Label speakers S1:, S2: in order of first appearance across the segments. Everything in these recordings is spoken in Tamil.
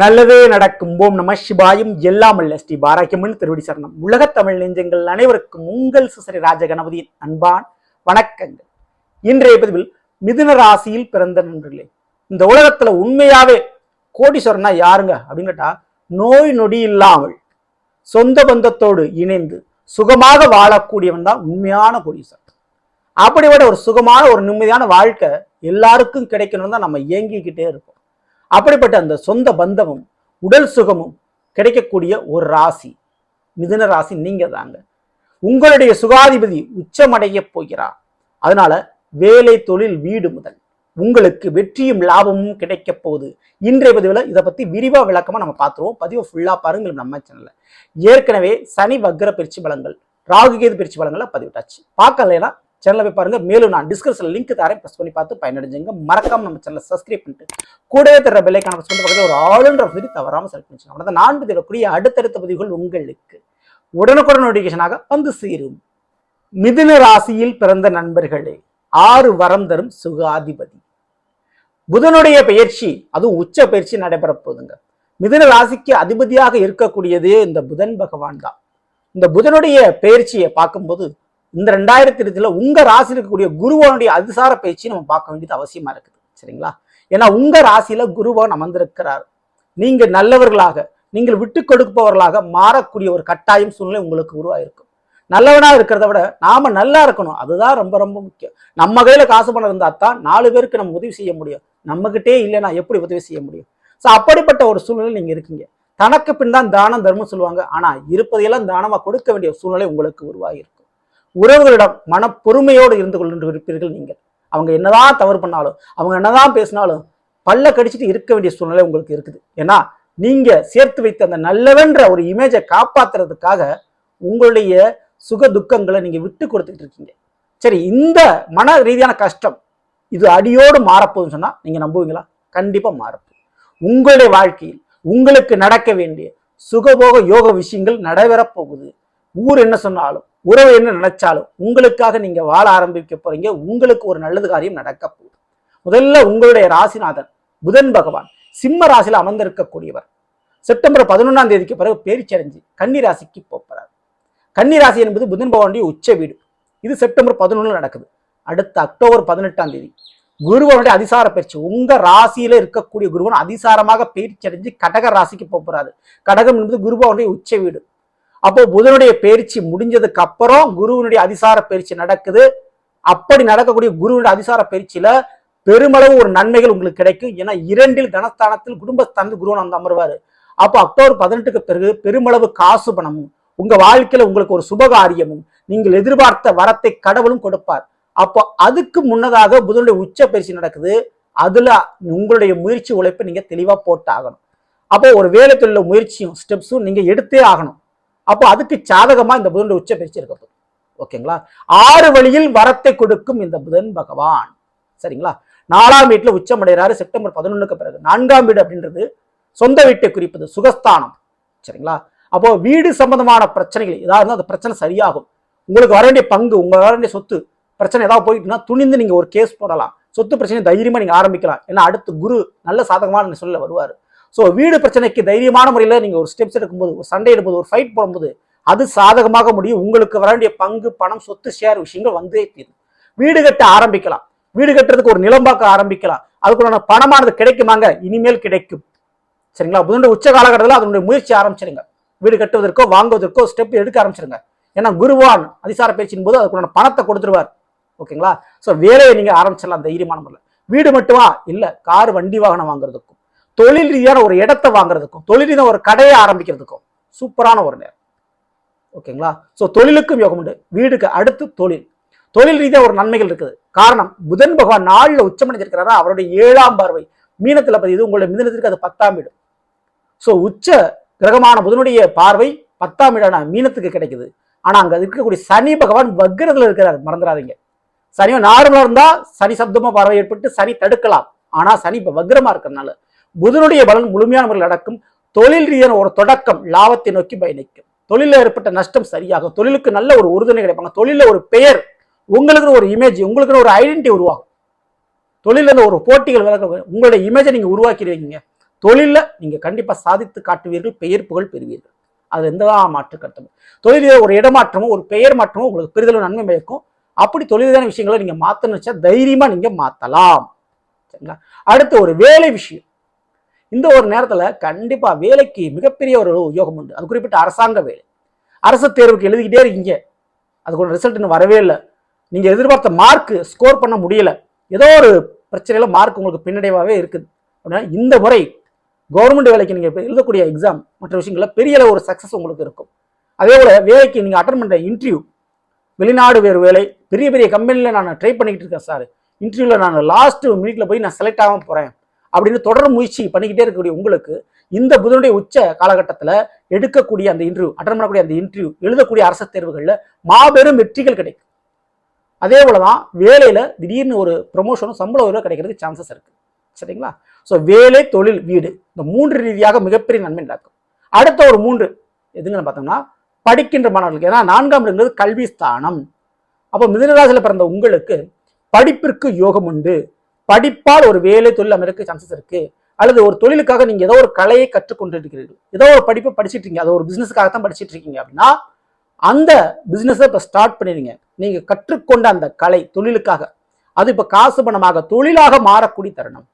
S1: நல்லதே நடக்கும். ஓம் நம சிவாயும் எல்லாம் அல்ல ஸ்ரீ பாராக்கியம்மன் திருவடி சரணம் உலக தமிழ் நெஞ்சங்கள் அனைவருக்கும் உங்கள் சுசரி ராஜகணபதியின் அன்பான் வணக்கங்கள். இன்றைய பதிவில் மிதுன ராசியில் பிறந்த நண்பர்களே இந்த உலகத்துல உண்மையாவே கோடீஸ்வரனா யாருங்க அப்படின்னு கேட்டா நோய் நொடி இல்லாமல் சொந்த பந்தத்தோடு இணைந்து சுகமாக வாழக்கூடியவன் தான் உண்மையான கோடீஸ்வரன். அப்படிப்பட்ட ஒரு சுகமான ஒரு நிம்மதியான வாழ்க்கை எல்லாருக்கும் கிடைக்கணும்னு தான் நம்ம இயங்கிக்கிட்டே இருக்கோம். அப்படிப்பட்ட அந்த சொந்த பந்தமும் உடல் சுகமும் கிடைக்கக்கூடிய ஒரு ராசி. மிதுன ராசி நீங்க தாங்க. உங்களுடைய சுகாதிபதி உச்சமடைய போகிறார். அதனால வேலை தொழில் வீடு முதல். உங்களுக்கு வெற்றியும் லாபமும் கிடைக்க போகுது. இன்றைய பதிவில் இதை பற்றி விரிவாக விளக்கமாக நம்ம பார்த்துருவோம். பதிவை ஃபுல்லாக பாருங்கள் நம்ம சேனலில் ஏற்கனவே சனி வக்ர பயிற்சி பலங்கள் ராகுகேது பயிற்சி பலங்களை பதிவிட்டாச்சு. பார்க்கலைன்னா சேனலை போய் பாருங்க. மேலும் நான் டிஸ்கிரிப்ஷன் லிங்க் தரேன். ப்ரெஸ் பண்ணி பார்த்து பயனடைஞ்சுங்க. மறக்காம நம்ம சேனலை சப்ஸ்கிரைப் பண்ணிட்டு கூடவே தர பெல்லைக்கான ப்ரெஸ் பண்ணி பக்கத்தில் ஒரு ஆளுன்ற பதிவு தவறாமல் செலக்ட் பண்ணிச்சு அவ்வளோ நான் பதிவிடக்கூடிய அடுத்தடுத்த பதிவுகள் உங்களுக்கு உடனுக்குடன் நோட்டிஃபிகேஷனாக வந்து சேரும். மிதுன ராசியில் பிறந்த நண்பர்களே ஆறு வரம் தரும் சுகாதிபதி. புதனுடைய பயிற்சி அதுவும் உச்ச பயிற்சி நடைபெற போகுதுங்க மிதுன ராசிக்கு அதிபதியாக இருக்கக்கூடியதே இந்த புதன் பகவான் தான். இந்த புதனுடைய பயிற்சியை பார்க்கும்போது இந்த ரெண்டாயிரத்தி இருபதுல உங்க ராசியில் இருக்கக்கூடிய குருவனுடைய அதிசார பயிற்சி நம்ம பார்க்க வேண்டியது அவசியமா இருக்குது. சரிங்களா? ஏன்னா உங்க ராசியில குருவன் அமர்ந்திருக்கிறார். நீங்க நல்லவர்களாக நீங்கள் விட்டு கொடுப்பவர்களாக மாறக்கூடிய ஒரு கட்டாயம் சூழ்நிலை உங்களுக்கு உருவாயிருக்கும். நல்லவனா இருக்கிறத விட நாம நல்லா இருக்கணும். அதுதான் ரொம்ப ரொம்ப முக்கியம். நம்ம கையில காசு பணம் இருந்தா தான் நாலு பேருக்கு நம்ம உதவி செய்ய முடியும். நம்மகிட்டே இல்லைன்னா எப்படி உதவி செய்ய முடியும்? ஸோ அப்படிப்பட்ட ஒரு சூழ்நிலை நீங்க இருக்கீங்க. தனக்கு பின் தான் தானம் தர்மம் சொல்லுவாங்க. ஆனா இருப்பதையெல்லாம் தானமா கொடுக்க வேண்டிய சூழ்நிலை உங்களுக்கு உருவாகிருக்கும் உறவுகளிடம் மன பொறுமையோடு இருந்து கொண்டு இருப்பீர்கள் நீங்கள். அவங்க என்னதான் தவறு பண்ணாலும் அவங்க என்னதான் பேசினாலும் பல்ல கடிச்சிட்டு இருக்க வேண்டிய சூழ்நிலை உங்களுக்கு இருக்குது. ஏன்னா நீங்க சேர்த்து வைத்த அந்த நல்லவென்ற ஒரு இமேஜை காப்பாத்துறதுக்காக உங்களுடைய சுக துக்கங்களை நீங்க விட்டு கொடுத்துட்டு இருக்கீங்க. சரி இந்த மன ரீதியான கஷ்டம் இது அடியோடு மாறப்போகுதுன்னு சொன்னா நீங்க நம்புவீங்களா? கண்டிப்பா மாறப்போம் உங்களுடைய வாழ்க்கையில் உங்களுக்கு நடக்க வேண்டிய சுகபோக யோக விஷயங்கள் நடைபெறப் போகுது. ஊர் என்ன சொன்னாலும் உறவு என்ன நினைச்சாலும் உங்களுக்காக நீங்க வாழ ஆரம்பிக்க போறீங்க. உங்களுக்கு ஒரு நல்லது காரியம் நடக்க போகுது. முதல்ல உங்களுடைய ராசிநாதன் புதன் பகவான் சிம்ம ராசியில அமர்ந்திருக்கக்கூடியவர். செப்டம்பர் பதினொன்றாம் தேதிக்கு பிறகு பேரிச்சடைஞ்சு கன்னி ராசிக்கு போகிறார் கன்னி ராசி என்பது புதன் பகவானுடைய உச்ச வீடு. இது செப்டம்பர் பதினொன்று நடக்குது. அடுத்த அக்டோபர் பதினெட்டாம் தேதி குருவனுடைய அதிசார பயிற்சி. உங்க ராசியில இருக்கக்கூடிய குருவன் அதிசாரமாக பயிற்சி அடைஞ்சு கடக ராசிக்கு போகிறாரு கடகம் என்பது குருபவனுடைய உச்ச வீடு. அப்போ புதனுடைய பயிற்சி முடிஞ்சதுக்கு அப்புறம் குருவினுடைய அதிசார பயிற்சி நடக்குது. அப்படி நடக்கக்கூடிய குருவினுடைய அதிசார பயிற்சியில பெருமளவு ஒரு நன்மைகள் உங்களுக்கு கிடைக்கும். ஏன்னா இரண்டில் தனஸ்தானத்தில் குடும்பஸ்தானத்தில் குருவன் வந்து அமர்வாரு. அப்போ அக்டோபர் பதினெட்டுக்கு பிறகு பெருமளவு காசு பணமும் உங்க வாழ்க்கையில உங்களுக்கு ஒரு சுபகாரியமும் நீங்கள் எதிர்பார்த்த வரத்தை கடவுளும் கொடுப்பார். அப்போ அதுக்கு முன்னதாக புதனுடைய உச்ச பயிற்சி நடக்குது. அதுல உங்களுடைய முயற்சி உழைப்பை நீங்க தெளிவா போட்டு ஆகணும் அப்போ ஒரு வேலை தொழில முயற்சியும் ஸ்டெப்ஸும் நீங்க எடுத்தே ஆகணும். அப்போ அதுக்கு சாதகமா இந்த புதனுடைய உச்ச பயிற்சி இருக்க போகுது. ஓகேங்களா? ஆறு வழியில் வரத்தை கொடுக்கும் இந்த புதன் பகவான். சரிங்களா? நாலாம் வீட்டில் உச்சமடைகிறாரு செப்டம்பர் பதினொன்னுக்கு பிறகு. நான்காம் வீடு அப்படின்றது சொந்த வீட்டை குறிப்பது சுகஸ்தானம். சரிங்களா? அப்போ வீடு சம்பந்தமான பிரச்சனைகள் ஏதாவது அந்த பிரச்சனை சரியாகும். உங்களுக்கு வர வேண்டிய பங்கு உங்களுக்கு வர வேண்டிய சொத்து பிரச்சனை ஏதாவது போயிட்டுனா துணிந்து நீங்கள் ஒரு கேஸ் போடலாம். சொத்து பிரச்சனை தைரியமாக நீங்கள் ஆரம்பிக்கலாம். ஏன்னா அடுத்து குரு நல்ல சாதகமான சொல்ல வருவார். ஸோ வீடு பிரச்சனைக்கு தைரியமான முறையில் நீங்கள் ஒரு ஸ்டெப்ஸ் எடுக்கும்போது ஒரு சண்டை எடுக்கும்போது ஒரு ஃபைட் போடும்போது அது சாதகமாக முடியும். உங்களுக்கு வர வேண்டிய பங்கு பணம் சொத்து ஷேர் விஷயங்கள் வந்தே தீரும். வீடு கட்ட ஆரம்பிக்கலாம். வீடு கட்டுறதுக்கு ஒரு நிலம்பாக்க ஆரம்பிக்கலாம். அதுக்குள்ளான பணமானது கிடைக்குமாங்க? இனிமேல் கிடைக்கும். சரிங்களா? புதனுடைய உச்ச காலகட்டத்தில் அதனுடைய முயற்சி ஆரம்பிச்சிருங்க. வீடு கட்டுவதற்கோ வாங்குவதற்கோ ஸ்டெப் எடுக்க ஆரம்பிச்சிருங்க. ஏன்னா குருவான் அதிசார பேச்சின் போது அதுக்குள்ளான பணத்தை கொடுத்துருவார். ஓகேங்களா ஸோ வேலையை நீங்கள் ஆரம்பிச்சிடலாம் தைரியமான முறையில். வீடு மட்டுமா? இல்லை கார் வண்டி வாகனம் வாங்குறதுக்கும். தொழில் ரீதியான ஒரு இடத்தை வாங்குறதுக்கும் தொழில் ரீதியான ஒரு கடையை ஆரம்பிக்கிறதுக்கும் சூப்பரான ஒரு நேரம். ஓகேங்களா? ஸோ தொழிலுக்கும் யோகம் உண்டு. வீடுக்கு அடுத்து தொழில். தொழில் ரீதியாக ஒரு நன்மைகள் இருக்குது. காரணம் புதன் பகவான் நாளில் உச்சமடைஞ்சிருக்கிறாரா அவருடைய ஏழாம் பார்வை. மீனத்தில் பதியுது உங்களுடைய மிதனத்திற்கு அது பத்தாம் வீடு. ஸோ உச்ச கிரகமான புதனுடைய பார்வை பத்தாம் வீடான மீனத்துக்கு கிடைக்குது. ஆனா அங்க இருக்கக்கூடிய சனி பகவான் வக்கிரத்தில் இருக்கிறார். மறந்துடாதீங்க. சனியும் நார்மலாக இருந்தால் சனி சப்தமாக பார்வை ஏற்பட்டு சனி தடுக்கலாம். ஆனால் சனி இப்போ வக்ரமாக இருக்கிறதுனால புதனுடைய பலன் முழுமையான முறையில் நடக்கும். தொழில் ரீதியான ஒரு தொடக்கம் லாபத்தை நோக்கி பயணிக்கும். தொழிலில் ஏற்பட்ட நஷ்டம் சரியாகும். தொழிலுக்கு நல்ல ஒரு உறுதுணை கிடைப்பாங்க. தொழிலில் ஒரு பெயர் உங்களுக்கு ஒரு இமேஜ் உங்களுக்கு ஒரு ஐடென்டிட்டி உருவாகும். தொழிலில் ஒரு போட்டிகள் விளக்க உங்களுடைய இமேஜை நீங்கள் உருவாக்கிடுவீங்க. தொழிலில் நீங்கள் கண்டிப்பாக சாதித்து காட்டுவீர்கள் பெயர் புகழ் பெறுவீர்கள். அது எந்த மாற்று கருத்தும் தொழில ஒரு இடமாற்றமும் ஒரு பெயர் மாற்றமும் உங்களுக்கு பெரிதளவு நன்மை பயக்கும். அப்படி தொழிலான விஷயங்களை நீங்கள் மாற்றணும்னு வச்சா தைரியமாக நீங்கள் மாற்றலாம் சரிங்களா? அடுத்து ஒரு வேலை விஷயம். இந்த ஒரு நேரத்தில் கண்டிப்பாக வேலைக்கு மிகப்பெரிய ஒரு உத்தியோகம் உண்டு. அது குறிப்பிட்ட அரசாங்க வேலை. அரசு தேர்வுக்கு எழுதிக்கிட்டே இருக்கீங்க. அதுக்கு ஒரு ரிசல்ட் இன்னும் வரவே இல்லை. நீங்கள் எதிர்பார்த்த மார்க் ஸ்கோர் பண்ண முடியல. ஏதோ ஒரு பிரச்சனையில் மார்க் உங்களுக்கு பின்னடைவாகவே இருக்குது. அப்படின்னா இந்த முறை கவர்மெண்ட் வேலைக்கு நீங்கள் எழுதக்கூடிய எக்ஸாம் மற்ற விஷயங்களில் பெரிய அளவு ஒரு சக்சஸ் உங்களுக்கு இருக்கும். அதே போல் வேலைக்கு நீங்கள் அட்டன் பண்ணுற இன்டர்வியூ வெளிநாடு வேறு வேலை பெரிய பெரிய கம்பெனியில் நான் ட்ரை பண்ணிக்கிட்டு இருக்கேன் சார் இன்டர்வியூவில் நான் லாஸ்ட்டு மினிட்ல போய் நான் செலக்ட் ஆகாம போகிறேன் அப்படின்னு தொடர் முயற்சி பண்ணிக்கிட்டே இருக்கக்கூடிய உங்களுக்கு இந்த புதனுடைய உச்ச காலகட்டத்தில் எடுக்கக்கூடிய அந்த இன்டர்வியூ அட்டன் பண்ணக்கூடிய அந்த இன்டர்வியூ எழுதக்கூடிய அரசு தேர்வுகளில் மாபெரும் வெற்றிகள் கிடைக்கும். அதே போல தான் வேலையில திடீர்னு ஒரு ப்ரொமோஷனும் சம்பள உயர்வு கிடைக்கிறதுக்கு சான்சஸ் இருக்கு. சரிங்களா? ஸோ வேலை தொழில் வீடு இந்த மூன்று ரீதியாக மிகப்பெரிய நன்மை நடக்கும். அடுத்த ஒரு மூன்று எதுங்கன்னு பார்த்தோம்னா படிக்கின்ற மாணவர்களுக்கு ஏன்னா நான்காம் இடங்கிறது கல்வி ஸ்தானம் அப்போ மிதனராசியில் பிறந்த உங்களுக்கு படிப்பிற்கு யோகம் உண்டு. படிப்பால் ஒரு வேலை தொழில் அமைக்க சான்சஸ் இருக்கு. அல்லது ஒரு தொழிலுக்காக நீங்க ஏதோ ஒரு கலையை கற்றுக்கொண்டு இருக்கிறீர்கள் ஏதோ ஒரு படிப்பை படிச்சிட்டு இருக்கீங்க. அது ஒரு பிசினஸ்க்காக தான் படிச்சிட்டு இருக்கீங்க அப்படின்னா அந்த பிசினஸை இப்போ ஸ்டார்ட் பண்ணிடுங்க. நீங்க கற்றுக்கொண்ட அந்த கலை தொழிலுக்காக. அது இப்போ காசு பணமாக தொழிலாக மாறக்கூடிய தருணம்.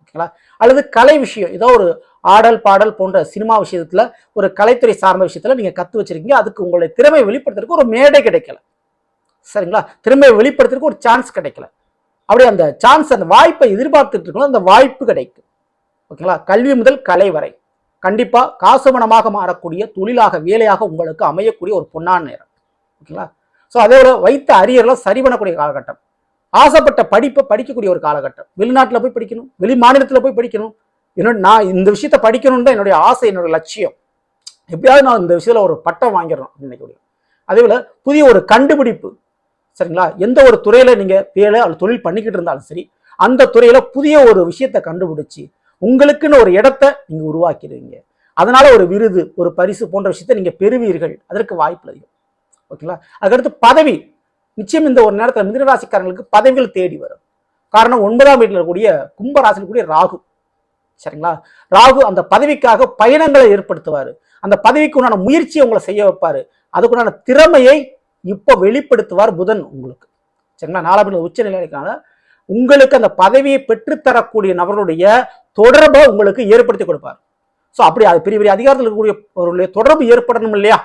S1: ஓகேங்களா அல்லது கலை விஷயம் ஏதோ ஒரு ஆடல் பாடல் போன்ற சினிமா விஷயத்துல ஒரு கலைத்துறை சார்ந்த விஷயத்துல நீங்க கத்து வச்சிருக்கீங்க. அதுக்கு உங்களுடைய திறமை வெளிப்படுத்துறதுக்கு ஒரு மேடை கிடைக்கல. சரிங்களா? திறமையை வெளிப்படுத்துறதுக்கு ஒரு சான்ஸ் கிடைக்கல. அப்படி அந்த சான்ஸ் அந்த வாய்ப்பை எதிர்பார்த்துட்டு இருக்கணும் அந்த வாய்ப்பு கிடைக்கும் ஓகேங்களா கல்வி முதல் கலை வரை. கண்டிப்பாக காசு பணமாக மாறக்கூடிய தொழிலாக வேலையாக உங்களுக்கு அமையக்கூடிய ஒரு பொன்னான நேரம். ஓகேங்களா ஸோ அதோட வைத்த அரியரில் சரி பண்ணக்கூடிய காலகட்டம். ஆசைப்பட்ட படிப்பை படிக்கக்கூடிய ஒரு காலகட்டம். வெளிநாட்டில் போய் படிக்கணும் வெளி மாநிலத்தில் போய் படிக்கணும். என்னோட நான் இந்த விஷயத்த படிக்கணும்னு தான் என்னுடைய ஆசை என்னோட லட்சியம். எப்படியாவது நான் இந்த விஷயத்தில் ஒரு பட்டம் வாங்கிடணும் நினைக்கக்கூடிய அதே போல் புதிய ஒரு கண்டுபிடிப்பு சரிங்களா? எந்த ஒரு துறையில் நீங்கள் வேலை அல்லது தொழில் பண்ணிக்கிட்டு இருந்தாலும் சரி அந்த துறையில் புதிய ஒரு விஷயத்தை கண்டுபிடிச்சி உங்களுக்குன்னு ஒரு இடத்த நீங்கள் உருவாக்கிடுவீங்க. அதனால் ஒரு விருது ஒரு பரிசு போன்ற விஷயத்தை நீங்கள் பெறுவீர்கள். அதற்கு வாய்ப்பு அதிகம். ஓகேங்களா? அதுக்கடுத்து பதவி. நிச்சயம் இந்த ஒரு நேரத்தில் மிதனராசிக்காரங்களுக்கு பதவிகள் தேடி வரும். காரணம் ஒன்பதாம் வீட்டில் இருக்கக்கூடிய கும்பராசியில் கூடிய ராகு. சரிங்களா? ராகு அந்த பதவிக்காக பயணங்களை ஏற்படுத்துவார். அந்த பதவிக்கு உண்டான முயற்சியை உங்களை செய்ய வைப்பார். அதுக்குண்டான திறமையை இப்போ வெளிப்படுத்துவார் புதன் உங்களுக்கு. சரிங்களா? நாலாம் உச்ச நிலைக்கான உங்களுக்கு அந்த பதவியை பெற்றுத்தரக்கூடிய நபருடைய தொடர்பை உங்களுக்கு ஏற்படுத்தி கொடுப்பார். ஸோ அப்படி அது பெரிய பெரிய அதிகாரத்தில் இருக்கக்கூடிய தொடர்பு ஏற்படணும் இல்லையா?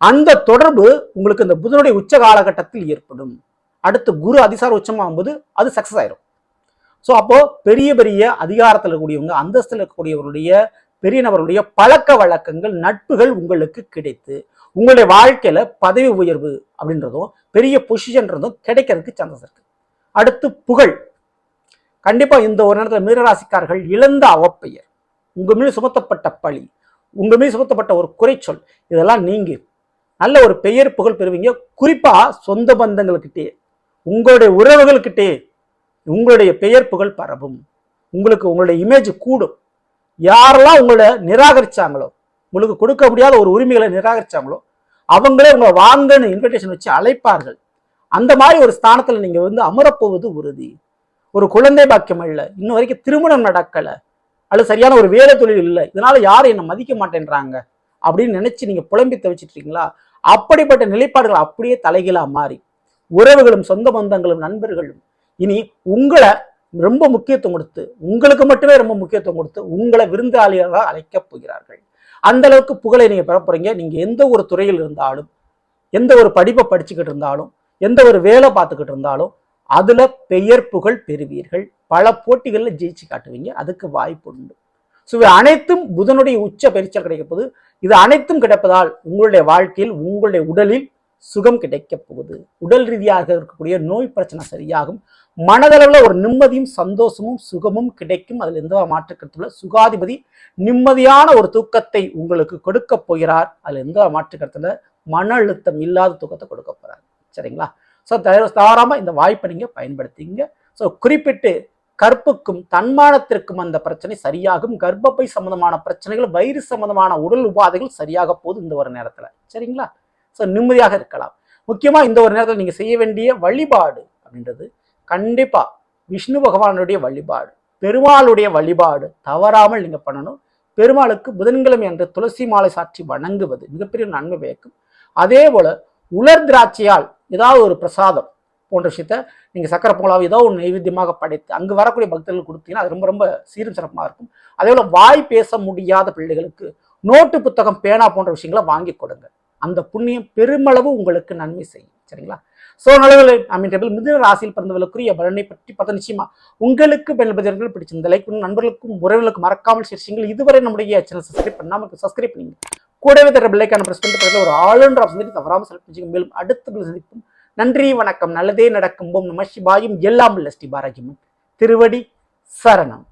S1: அந்த தொடர்பு உங்களுக்கு இந்த புதனுடைய உச்ச காலகட்டத்தில் ஏற்படும். அடுத்து குரு அதிசார உச்சமாகும்போது அது சக்சஸ் ஆயிரும். ஸோ அப்போ பெரிய பெரிய அதிகாரத்தில் இருக்கக்கூடியவங்க அந்தஸ்தில் இருக்கக்கூடியவருடைய பெரிய நபருடைய பழக்க வழக்கங்கள் நட்புகள் உங்களுக்கு கிடைத்து உங்களுடைய வாழ்க்கையில பதவி உயர்வு அப்படின்றதும் பெரிய பொசிஷன்றதும் கிடைக்கிறதுக்கு சான்சஸ் இருக்கு. அடுத்து புகழ். கண்டிப்பா இந்த ஒரு நேரத்தில் மீனராசிக்காரர்கள் இழந்த அவப்பெயர் உங்க மீது சுமத்தப்பட்ட பழி உங்க மீது சுமத்தப்பட்ட ஒரு குறைச்சொல் இதெல்லாம் நீங்கி. நல்ல ஒரு பெயர் புகழ் பெறுவீங்க. குறிப்பா சொந்த பந்தங்களுக்கிட்டே உங்களுடைய உறவுகளுக்கிட்டே உங்களுடைய பெயர் புகழ் பரவும். உங்களுக்கு உங்களுடைய இமேஜ் கூடும். யாரெல்லாம் உங்களை நிராகரிச்சாங்களோ உங்களுக்கு கொடுக்க முடியாத ஒரு உரிமைகளை நிராகரிச்சாங்களோ அவங்களே உங்களை வாங்கன்னு இன்விடேஷன் வச்சு அழைப்பார்கள். அந்த மாதிரி ஒரு ஸ்தானத்துல நீங்கள் வந்து அமரப்போவது உறுதி. ஒரு குழந்தை பாக்கியம் இல்லை இன்ன வரைக்கும் திருமணம் நடக்கல அல்லது சரியான ஒரு வேலை தொழில் இல்லை இதனால யாரும் என்னை மதிக்க மாட்டேன்றாங்க அப்படின்னு நினைச்சு நீங்க புலம்பி தவிச்சிட்டு இருக்கீங்களா அப்படிப்பட்ட நிலைப்பாடுகள் அப்படியே தலைகீழா மாறி உறவுகளும் சொந்த பந்தங்களும் நண்பர்களும் இனி உங்களை ரொம்ப முக்கியத்துவம் கொடுத்து உங்களுக்கு மட்டுமே ரொம்ப முக்கியத்துவம் கொடுத்து உங்களை விருந்தாளிகளாக அழைக்கப் போகிறார்கள். அந்த அளவுக்கு புகழை நீங்கள் பெற போறீங்க. நீங்க எந்த ஒரு துறையில் இருந்தாலும் எந்த ஒரு படிப்பை படிச்சுக்கிட்டு இருந்தாலும் எந்த ஒரு வேலை பார்த்துக்கிட்டு இருந்தாலும் அதில் பெயர் புகழ் பெறுவீர்கள். பல போட்டிகளில் ஜெயிச்சு காட்டுவீங்க. அதுக்கு வாய்ப்பு உண்டு. ஸோ இவை அனைத்தும் புதனுடைய உச்ச பயிற்சியில் கிடைக்கப்போது இது அனைத்தும் கிடைப்பதால் உங்களுடைய வாழ்க்கையில் உங்களுடைய உடலில் சுகம் கிடைக்கப் போகுது. உடல் ரீதியாக இருக்கக்கூடிய நோய் பிரச்சனை சரியாகும். மனதளவில் ஒரு நிம்மதியும் சந்தோஷமும் சுகமும் கிடைக்கும். அதில் எந்த மாற்றுக்கருத்துல சுகாதிபதி நிம்மதியான ஒரு தூக்கத்தை உங்களுக்கு கொடுக்க போகிறார். அதில் எந்த மாற்றுக்கருத்துல மன அழுத்தம் இல்லாத தூக்கத்தை கொடுக்க போகிறார் சரிங்களா? ஸோ தாராளமாக இந்த வாய்ப்பை நீங்கள் பயன்படுத்திங்க. ஸோ குறிப்பிட்டு கற்புக்கும் தன்மானத்திற்கும் அந்த பிரச்சனை சரியாகும். கர்ப்பப்பை சம்பந்தமான பிரச்சனைகள் வயிறு சம்பந்தமான உடல் உபாதைகள் சரியாக போகுது இந்த ஒரு நேரத்தில். சரிங்களா? ஸோ நிம்மதியாக இருக்கலாம். முக்கியமாக இந்த ஒரு நேரத்தில் நீங்கள் செய்ய வேண்டிய வழிபாடு அப்படின்றது கண்டிப்பாக விஷ்ணு பகவானுடைய வழிபாடு பெருமாளுடைய வழிபாடு தவறாமல் நீங்கள் பண்ணணும். பெருமாளுக்கு புதன்கிழமை அன்று துளசி மாலை சாற்றி வணங்குவது மிகப்பெரிய நன்மை பயக்கும் அதே போல் உலர் திராட்சையால் ஏதாவது ஒரு பிரசாதம் போன்ற விஷயத்த நீங்கள் சக்கரை பொங்கலாவை ஏதோ ஒரு நைவேத்தியமாக படைத்து அங்கு வரக்கூடிய பக்தர்கள் கொடுத்தீங்கன்னா அது ரொம்ப ரொம்ப சீரும் சிறப்பாக இருக்கும். அதே போல் வாய் பேச முடியாத பிள்ளைகளுக்கு நோட்டு புத்தகம் பேனா போன்ற விஷயங்களை வாங்கி கொடுங்க. அந்த புண்ணியம் பெருமளவு உங்களுக்கு நன்மை செய்யும். சரிங்களா? ஸோ நல்லவர்களே அமீன் டேபிள் மிதுன ராசியில் பிறந்தவர்களுக்குரிய பலனை பற்றி பார்த்த நிச்சயமா உங்களுக்கு பெண்பதியர்கள் பிடிச்சிருந்த லைக் பண்ணி நண்பர்களுக்கும் உறவுகளுக்கும் மறக்காமல் சேர்ச்சிங்கள் இதுவரை நம்முடைய சேனல் சப்ஸ்கிரைப் பண்ணாமல் சப்ஸ்கிரைப் பண்ணுங்க. கூடவே தர பிள்ளைக்கான பிரஸ் பண்ணிட்டு ஒரு ஆளுன்ற ஆப்ஷன் தவறாமல் செலக்ட் பண்ணிச்சுங்க மேலும் அடுத்த பிள்ளை சந்திப்போம். நன்றி வணக்கம். நல்லதே நடக்கும். ஓம் நம சிவாயும். எல்லாம் உள்ள ஸ்ரீ திருவடி சரணம்.